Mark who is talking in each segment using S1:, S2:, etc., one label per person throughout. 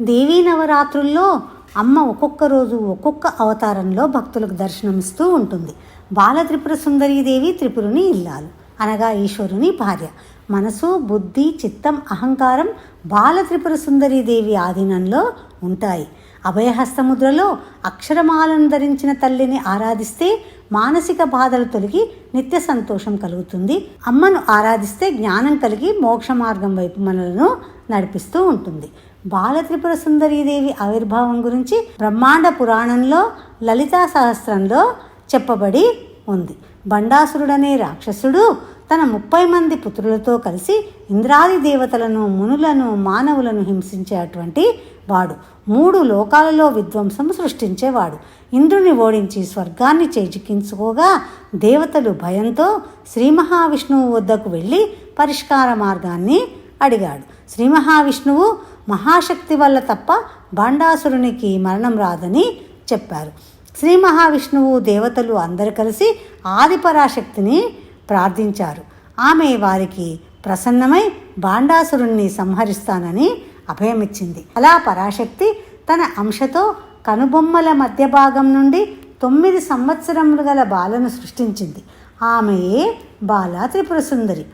S1: దేవీ నవరాత్రుల్లో అమ్మ ఒక్కొక్క రోజు ఒక్కొక్క అవతారంలో భక్తులకు దర్శనమిస్తూ ఉంటుంది. బాల త్రిపుర సుందరీదేవి త్రిపురుని ఇల్లాలు. అనగా ఈశ్వరుని భార్య. మనసు బుద్ధి చిత్తం అహంకారం బాల త్రిపుర సుందరీదేవి ఆధీనంలో ఉంటాయి. అభయహస్తముద్రలో అక్షరమాలను ధరించిన తల్లిని ఆరాధిస్తే మానసిక బాధలు తొలగి నిత్య సంతోషం కలుగుతుంది. అమ్మను ఆరాధిస్తే జ్ఞానం కలిగి మోక్ష మార్గం వైపు మనలను నడిపిస్తూ ఉంటుంది. బాలత్రిపుర సుందరీదేవి ఆవిర్భావం గురించి బ్రహ్మాండ పురాణంలో లలితా సహస్రంలో చెప్పబడి ఉంది. బండాసురుడనే రాక్షసుడు తన ముప్పై మంది పుత్రులతో కలిసి ఇంద్రాది దేవతలను మునులను మానవులను హింసించేటువంటి వాడు. మూడు లోకాలలో విధ్వంసం సృష్టించేవాడు. ఇంద్రుని ఓడించి స్వర్గాన్ని చేజిక్కించుకోగా దేవతలు భయంతో శ్రీ మహావిష్ణువు వద్దకు వెళ్ళి పరిష్కార మార్గాన్ని అడిగాడు. శ్రీ మహావిష్ణువు మహాశక్తి వల్ల తప్ప భాండాసురునికి మరణం రాదని చెప్పారు. శ్రీ మహావిష్ణువు దేవతలు అందరు కలిసి ఆదిపరాశక్తిని ప్రార్థించారు. ఆమె వారికి ప్రసన్నమై భాండాసురుణ్ణి సంహరిస్తానని అభయమిచ్చింది అలా పరాశక్తి తన అంశతో కనుబొమ్మల మధ్య భాగం నుండి తొమ్మిది సంవత్సరములు గల బాలను సృష్టించింది. ఆమెయే బాల త్రిపుర సుందరి?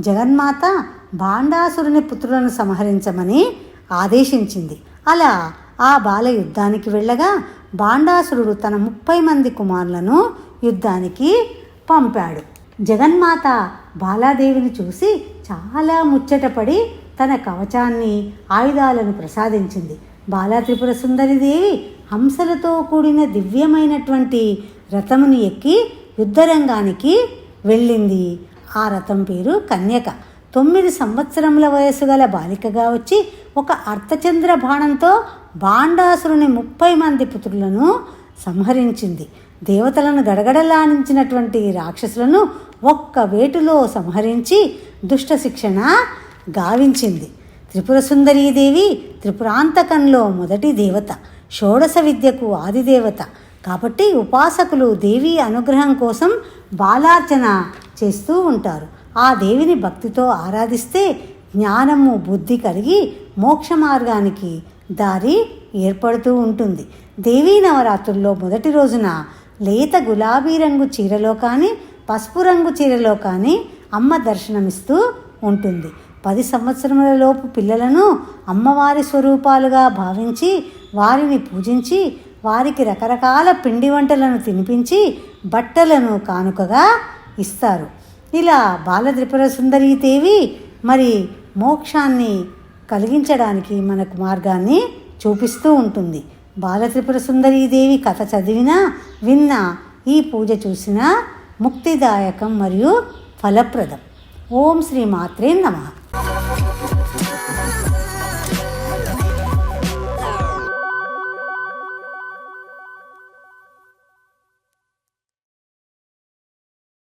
S1: జగన్మాత బాండాసురుని పుత్రులను సంహరించమని ఆదేశించింది. అలా ఆ బాల యుద్ధానికి వెళ్ళగా బాండాసురుడు తన ముప్పై మంది కుమారులను యుద్ధానికి పంపాడు. జగన్మాత బాలాదేవిని చూసి చాలా ముచ్చటపడి తన కవచాన్ని ఆయుధాలను ప్రసాదించింది. బాలా త్రిపుర సుందరిదేవి హంసలతో కూడిన దివ్యమైనటువంటి రథముని ఎక్కి యుద్ధరంగానికి వెళ్ళింది. ఆ రథం పేరు కన్యక. తొమ్మిది సంవత్సరముల వయసు గల బాలికగా వచ్చి ఒక అర్ధచంద్ర బాణంతో బాండాసురుని ముప్పై మంది పుత్రులను సంహరించింది. దేవతలను గడగడలానించినటువంటి రాక్షసులను ఒక్క వేటులో సంహరించి దుష్ట శిక్షణ గావించింది. త్రిపుర సుందరీదేవి త్రిపురాంతకంలో మొదటి దేవత షోడశ విద్యకు ఆదిదేవత. కాబట్టి ఉపాసకులు దేవి అనుగ్రహం కోసం బాలార్చన చేస్తూ ఉంటారు. ఆ దేవిని భక్తితో ఆరాధిస్తే జ్ఞానము బుద్ధి కలిగి మోక్ష మార్గానికి దారి ఏర్పడుతూ ఉంటుంది. దేవీ నవరాత్రుల్లో మొదటి రోజున లేత గులాబీ రంగు చీరలో కానీ పసుపు రంగు చీరలో కానీ అమ్మ దర్శనమిస్తూ ఉంటుంది. పది సంవత్సరములలోపు పిల్లలను అమ్మవారి స్వరూపాలుగా భావించి వారిని పూజించి వారికి రకరకాల పిండి వంటలను తినిపించి బట్టలను కానుకగా ఇస్తారు. ఇలా బాలత్రిపుర సుందరీదేవి మరి మోక్షాన్ని కలిగించడానికి మనకు మార్గాన్ని చూపిస్తూ ఉంటుంది. బాలత్రిపుర సుందరీదేవి కథ చదివినా విన్నా ఈ పూజ చూసినా ముక్తిదాయకం మరియు ఫలప్రదం. ఓం శ్రీ మాత్రే నమ.